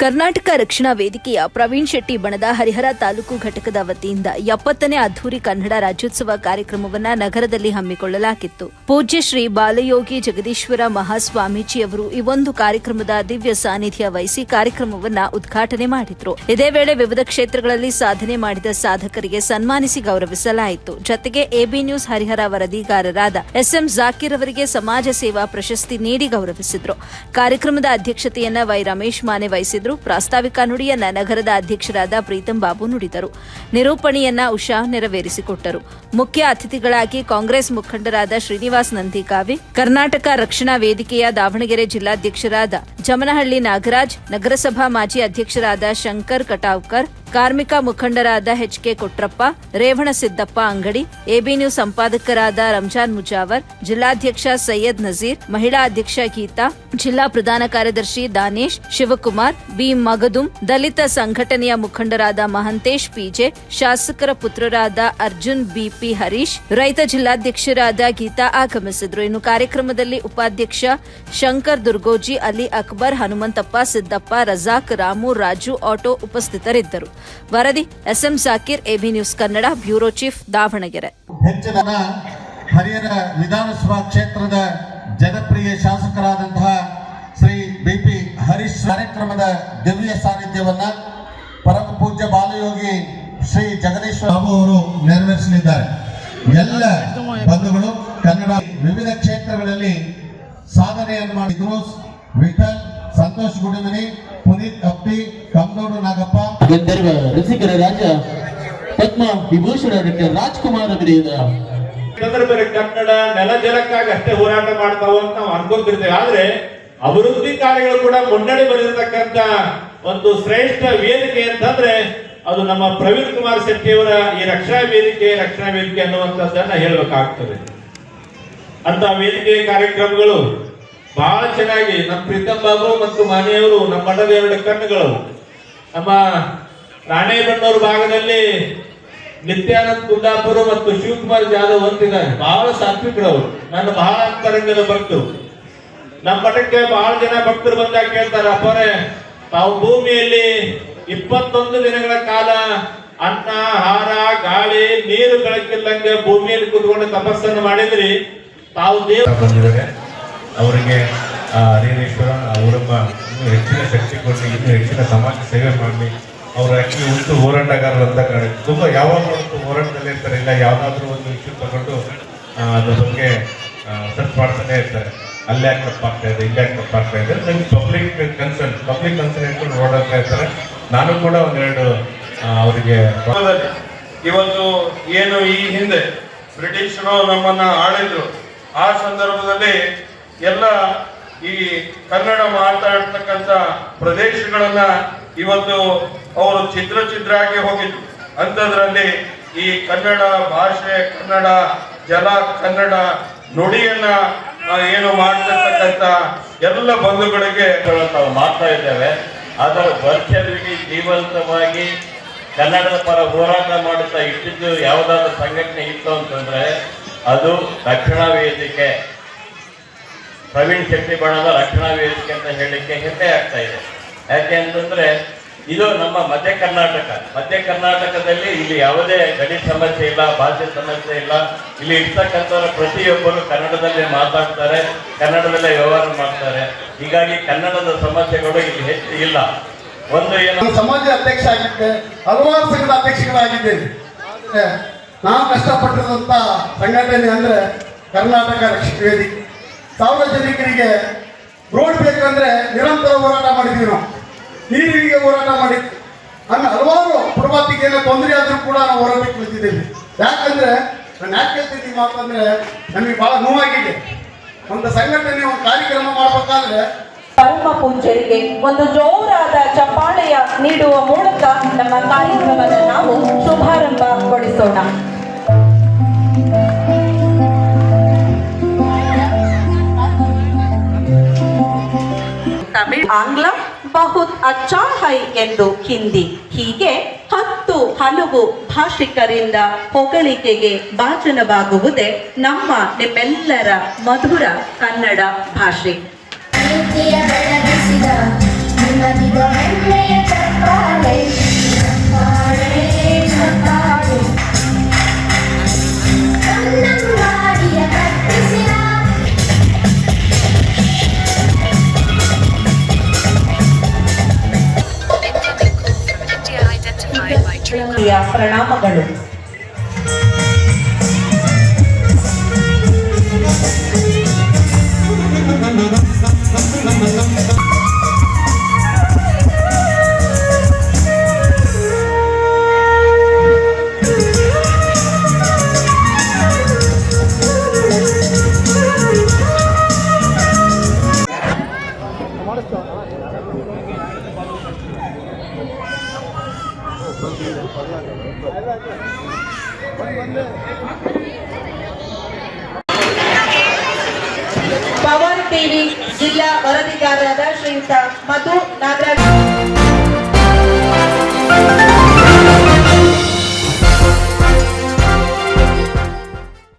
ಕರ್ನಾಟಕ ರಕ್ಷಣಾ ವೇದಿಕೆಯ ಪ್ರವೀಣ್ ಶೆಟ್ಟಿ ಬಣದ ಹರಿಹರ ತಾಲೂಕು ಘಟಕದ ವತಿಯಿಂದ ಎಪ್ಪತ್ತನೇ ಅದ್ದೂರಿ ಕನ್ನಡ ರಾಜ್ಯೋತ್ಸವ ಕಾರ್ಯಕ್ರಮವನ್ನ ನಗರದಲ್ಲಿ ಹಮ್ಮಿಕೊಳ್ಳಲಾಗಿತ್ತು. ಪೂಜ್ಯ ಶ್ರೀ ಬಾಲಯೋಗಿ ಜಗದೀಶ್ವರ ಮಹಾಸ್ವಾಮೀಜಿಯವರು ಈ ಒಂದು ಕಾರ್ಯಕ್ರಮದ ದಿವ್ಯ ಸಾನ್ನಿಧ್ಯ ವಹಿಸಿ ಕಾರ್ಯಕ್ರಮವನ್ನ ಉದ್ಘಾಟನೆ ಮಾಡಿದ್ರು. ಇದೇ ವೇಳೆ ವಿವಿಧ ಕ್ಷೇತ್ರಗಳಲ್ಲಿ ಸಾಧನೆ ಮಾಡಿದ ಸಾಧಕರಿಗೆ ಸನ್ಮಾನಿಸಿ ಗೌರವಿಸಲಾಯಿತು. ಜತೆಗೆ ಎಬಿ ನ್ಯೂಸ್ ಹರಿಹರ ವರದಿಗಾರರಾದ ಎಸ್ಎಂ ಜಾಕಿರ್ ಅವರಿಗೆ ಸಮಾಜ ಸೇವಾ ಪ್ರಶಸ್ತಿ ನೀಡಿ ಗೌರವಿಸಿದ್ರು. ಕಾರ್ಯಕ್ರಮದ ಅಧ್ಯಕ್ಷತೆಯನ್ನ ವೈ ರಮೇಶ್ ಮಾನೆ ವಹಿಸಿದ್ರು ಪ್ರಾಸ್ತಾವಿಕ ನುಡಿಯನ್ನ ನಗರದ ಅಧ್ಯಕ್ಷರಾದ ಪ್ರೀತಂ ಬಾಬು ನುಡಿದರು. ನಿರೂಪಣೆಯನ್ನ ಉಷಾ ನೆರವೇರಿಸಿಕೊಟ್ಟರು. ಮುಖ್ಯ ಅತಿಥಿಗಳಾಗಿ ಕಾಂಗ್ರೆಸ್ ಮುಖಂಡರಾದ ಶ್ರೀನಿವಾಸ್ ನಂದಿಕಾವಿ ಕರ್ನಾಟಕ ರಕ್ಷಣಾ ವೇದಿಕೆಯ ದಾವಣಗೆರೆ ಜಿಲ್ಲಾಧ್ಯಕ್ಷರಾದ ಜಮನಹಳ್ಳಿ ನಾಗರಾಜ್, ನಗರಸಭಾ ಮಾಜಿ ಅಧ್ಯಕ್ಷರಾದ ಶಂಕರ್ ಕಟಾವ್ಕರ್, ಕಾರ್ಮಿಕ ಮುಖಂಡರಾದ H K Kotrappa, Revana Siddappa Angadi, AB news ಸಂಪಾದಕರಾದ Ramzan Mujawar, ಜಿಲ್ಲಾಧ್ಯಕ್ಷ ಸೈಯದ್ ನಜೀರ್, ಮಹಿಳಾ ಅಧ್ಯಕ್ಷ ಗೀತಾ, ಜಿಲ್ಲಾ ಪ್ರಧಾನ ಕಾರ್ಯದರ್ಶಿ ದಾನೇಶ್, ಶಿವಕುಮಾರ್ ಬಿ ಮಗದುಂ, ದಲಿತ ಸಂಘಟನೆಯ ಮುಖಂಡರಾದ ಮಹಂತೇಶ್ ಪಿಜೆ ಶಾಸಕರ ಪುತ್ರರಾದ ಅರ್ಜುನ್ ಬಿಪಿ ಹರೀಶ್, ರೈತ ಜಿಲ್ಲಾಧ್ಯಕ್ಷರಾದ ಗೀತಾ ಆಗಮಿಸಿದ್ರು. ಇನ್ನು ಕಾರ್ಯಕ್ರಮದಲ್ಲಿ ಉಪಾಧ್ಯಕ್ಷ ಶಂಕರ್ ದುರ್ಗೋಜಿ, ಅಲಿ ಅಕ್ಬರ್ ಹನುಮಂತಪ್ಪ, ಸಿದ್ದಪ್ಪ, ರಜಾಕ್, ರಾಮು, ರಾಜು ಆಟೋ ಉಪಸ್ಥಿತರಿದ್ದರು. ವರದಿ, SM Sakir, AB news Kannada, bureau chief Davanagere. ಹೆಚ್ಚಿನ ಹರಿಹರ ವಿಧಾನಸಭಾ ಕ್ಷೇತ್ರದ ಜನಪ್ರಿಯ ಶಾಸಕರಾದಂತಹ ಶ್ರೀ ಬಿಪಿ ಹರೀಶ್ ಕಾರ್ಯಕ್ರಮದ ದಿವ್ಯ ಸಾನ್ನಿಧ್ಯವನ್ನ ಪರಮ ಪೂಜ್ಯ ಬಾಲಯೋಗಿ ಶ್ರೀ ಜಗದೀಶ್ವರ ಬಾಬು ಅವರು ನೆರವೇರಿಸಲಿದ್ದಾರೆ. ಎಲ್ಲ ಬಂಧುಗಳು, ಕನ್ನಡ ವಿವಿಧ ಕ್ಷೇತ್ರಗಳಲ್ಲಿ ಸಾಧನೆಯನ್ನು ಮಾಡಿದ್ರು ವಿಠಲ್ ಸಂತೋಷ್ ಗುಡಿಮನಿ ಪುನೀತ್ ಕಪ್ಪಿ ಕಮ್ಮನೂರು ನಾಗಪ್ಪ. ಗಂಧರ್ವ ರಸಿಕರ ರಾಜ ಪದ್ಮ ವಿಭೂಷಣ ಡಾಕ್ಟರ್ ರಾಜ್ಕುಮಾರ್ ಅವರಿಂದ ಬರೀ ಕನ್ನಡ ನೆಲ ಜಲಕ್ಕಾಗಿ ಅಷ್ಟೇ ಹೋರಾಟ ಮಾಡ್ತಾವ ಅಂತ ನಾವು ಅನ್ಕೊಂತಿರ್ತೇವೆ ಆದ್ರೆ ಅಭಿವೃದ್ಧಿ ಕಾರ್ಯಗಳು ಕೂಡ ಮುನ್ನಡೆ ಬರೆದಿರತಕ್ಕಂತ ಒಂದು ಶ್ರೇಷ್ಠ ವೇದಿಕೆ ಅಂತಂದ್ರೆ ಅದು ನಮ್ಮ ಪ್ರವೀಣ್ ಕುಮಾರ್ ಶೆಟ್ಟಿ ಅವರ ಈ ರಕ್ಷಣಾ ವೇದಿಕೆ ರಕ್ಷಣಾ ವೇದಿಕೆ ಅನ್ನುವಂಥದ್ದನ್ನ ಹೇಳ್ಬೇಕಾಗ್ತದೆ. ಅಂತ ವೇದಿಕೆ ಕಾರ್ಯಕ್ರಮಗಳು ಬಹಳ ಚೆನ್ನಾಗಿ. ನಮ್ಮ ಪ್ರೀತಮ್ ಬಾಬು ಮತ್ತು ಮಾನೆಯವರು ನಮ್ಮ ಮಠದ ಎರಡು ಕಣ್ಣುಗಳು. ನಮ್ಮ ರಾಣೇಬೆನ್ನೂರು ಭಾಗದಲ್ಲಿ ನಿತ್ಯಾನಂದ್ ಕುಂದಾಪುರ ಮತ್ತು ಶಿವಕುಮಾರ್ ಜಾಧವ್ ಅಂತಿದ್ದಾರೆ ಬಹಳ ಸಾತ್ವಿಕರವರು ನನ್ನ ಬಹಳ ಅಂತರಂಗದ ಭಕ್ತರು. ನಮ್ಮ ಮಠಕ್ಕೆ ಬಹಳ ಜನ ಭಕ್ತರು ಬಂದಾಗ ಕೇಳ್ತಾರೆ. ಅಪ್ಪರೆ, ತಾವು ಭೂಮಿಯಲ್ಲಿ ಇಪ್ಪತ್ತೊಂದು ದಿನಗಳ ಕಾಲ ಅನ್ನ ಆಹಾರ ಗಾಳಿ, ನೀರು ಬೆಳಕಿಲ್ಲಂಗೆ ಭೂಮಿಯಲ್ಲಿ ಕೂತ್ಕೊಂಡು ತಪಸ್ಸನ್ನು ಮಾಡಿದ್ರಿ. ತಾವು ದೇವ ಅವರಿಗೆ ರೇರೇಶ್ವರ ಅವರಮ್ಮ ಇನ್ನೂ ಹೆಚ್ಚಿನ ಶಕ್ತಿ ಕೊಡಲಿ, ಇನ್ನೂ ಹೆಚ್ಚಿನ ಸಮಾಜ ಸೇವೆ ಮಾಡಲಿ. ಅವರು ಆ್ಯಕ್ಚುಲಿ ಉಂಟು ಹೋರಾಟಗಾರರು ಅಂತ ಕಾಣಿ. ತುಂಬ ಯಾವಾಗಲೂ ಹೋರಾಟದಲ್ಲಿ ಇರ್ತಾರೆ. ಇಲ್ಲ ಯಾವುದಾದ್ರೂ ಒಂದು ಇಶ್ಯೂ ತಗೊಂಡು ಅದರ ಬಗ್ಗೆ ಸರ್ಚ್ ಮಾಡ್ತಾನೆ ಇರ್ತಾರೆ. ಅಲ್ಲಿ ಯಾಕೆ ತಪ್ಪಾಗ್ತಾ ಇದೆ, ಇಲ್ಲಿ ಯಾಕೆ ತಪ್ಪಾಗ್ತಾ ಇದೆ. ನನಗೆ ಪಬ್ಲಿಕ್ ಕನ್ಸರ್ನ್ ಪಬ್ಲಿಕ್ ಕನ್ಸರ್ನ್ ಇಟ್ಕೊಂಡು ಓಡಾಡ್ತಾ ಇರ್ತಾರೆ ನಾನು ಕೂಡ ಒಂದೆರಡು ಅವರಿಗೆ ಇವತ್ತು ಏನು ಈ ಹಿಂದೆ ಬ್ರಿಟಿಷರು ನಮ್ಮನ್ನ ಆಳಿದ್ರು. ಆ ಸಂದರ್ಭದಲ್ಲಿ ಎಲ್ಲ ಈ ಕನ್ನಡ ಮಾತಾಡ್ತಕ್ಕಂಥ ಪ್ರದೇಶಗಳನ್ನ ಇವತ್ತು ಅವರು ಚಿತ್ರ ಆಗಿ ಹೋಗಿದ್ರು. ಅಂಥದ್ರಲ್ಲಿ ಈ ಕನ್ನಡ ಭಾಷೆ, ಕನ್ನಡ ಜಲ ಕನ್ನಡ ನುಡಿಯನ್ನ ಏನು ಮಾಡ್ತಿರ್ತಕ್ಕಂಥ ಎಲ್ಲ ಬಂಧುಗಳಿಗೆ ನಾವು ಮಾಡ್ತಾ ಇದ್ದೇವೆ. ಅದರ ವರ್ಷವಿಡೀ ಜೀವಂತವಾಗಿ ಕನ್ನಡದ ಪರ ಹೋರಾಟ ಮಾಡುತ್ತಾ ಇಟ್ಟಿದ್ದು ಯಾವುದಾದ್ರೂ ಸಂಘಟನೆ ಇತ್ತು ಅಂತಂದ್ರೆ ಅದು ರಕ್ಷಣಾ ವೇದಿಕೆ. ಪ್ರವೀಣ್ ಶೆಟ್ಟಿ ಬಣದ ರಕ್ಷಣಾ ವೇದಿಕೆ ಅಂತ ಹೇಳಲಿಕ್ಕೆ ಹೆಮ್ಮೆ ಆಗ್ತಾ ಇದೆ. ಯಾಕೆ ಅಂತಂದ್ರೆ, ಇದು ನಮ್ಮ ಮಧ್ಯ ಕರ್ನಾಟಕ. ಮಧ್ಯ ಕರ್ನಾಟಕದಲ್ಲಿ ಇಲ್ಲಿ ಯಾವುದೇ ಗಡಿ ಸಮಸ್ಯೆ ಇಲ್ಲ, ಭಾಷೆ ಸಮಸ್ಯೆ ಇಲ್ಲ. ಇಲ್ಲಿ ಇರ್ತಕ್ಕಂಥವ್ರ ಪ್ರತಿಯೊಬ್ಬರು ಕನ್ನಡದಲ್ಲೇ ಮಾತಾಡ್ತಾರೆ, ಕನ್ನಡದಲ್ಲೇ ವ್ಯವಹಾರ ಮಾಡ್ತಾರೆ. ಹೀಗಾಗಿ ಕನ್ನಡದ ಸಮಸ್ಯೆಗಳು ಇಲ್ಲಿ ಹೆಚ್ಚು ಇಲ್ಲ. ಒಂದು ಏನು ಸಮಾಜ ಅಧ್ಯಕ್ಷ ಆಗಿದ್ದೆ, ಹಲವಾರು ಸಂಘದ ಅಧ್ಯಕ್ಷಗಳಾಗಿದ್ದೇನೆ. ನಾವು ಕಷ್ಟಪಟ್ಟಿರುವಂಥ ಸಂಘಟನೆ ಅಂದ್ರೆ ಕರ್ನಾಟಕ ರಕ್ಷಕ ವೇದಿಕೆ. ಸಾರ್ವಜನಿಕರಿಗೆ ರೋಡ್ ಬೇಕಂದ್ರೆ ನಿರಂತರ ಹೋರಾಟ ಮಾಡಿದ್ವಿ ನಾವು. ನೀರಿಗೆ ಹೋರಾಟ ಮಾಡಿದ್ವಿ. ನನ್ನ ಹಲವಾರು ಪ್ರಭಾತಿಗೆ ಏನೋ ತೊಂದರೆ ಆದರೂ ಕೂಡ ನಾವು ಹೋರಾಟಕ್ಕೆ ನಿಂತಿದ್ದೇವೆ. ಯಾಕಂದ್ರೆ ನಾನು ಯಾಕೆ ಹೇಳ್ತಿದ್ದೀನಿ ಮಾತಂದ್ರೆ ನಮಗೆ ಬಹಳ ನೋವಾಗಿದೆ. ಒಂದು ಸಂಘಟನೆ ಒಂದು ಕಾರ್ಯಕ್ರಮ ಮಾಡಬೇಕಾದ್ರೆ ಪರಮ ಪೂಜೆಗೆ ಒಂದು ಜೋರಾದ ಚಪ್ಪಾಳೆಯ ನೀಡುವ ಮೂಲಕ ನಮ್ಮ ಕಾರ್ಯಕ್ರಮವನ್ನು ನಾವು ಶುಭಾರಂಭಗೊಳಿಸೋಣ. ಆಂಗ್ಲ ಬಹುತ್ ಅಚ್ಚಾ ಹೈ ಎಂದು ಹಿಂದಿ. ಹೀಗೆ ಹತ್ತು ಹಲವು ಭಾಷಿಕರಿಂದ ಹೊಗಳಿಕೆಗೆ ಭಾಜನವಾಗುವುದೇ ನಮ್ಮ ನಿಮ್ಮೆಲ್ಲರ ಮಧುರ ಕನ್ನಡ ಭಾಷೆ. ಪ್ರಿಯ ಪ್ರಣಾಮಗಳು ಪವರ್ ಟಿವಿ ಜಿಲ್ಲಾ ವರದಿಗಾರರಾದ ಶ್ರೀಯುತ ಮಧು ನಾಗರಾಜ್.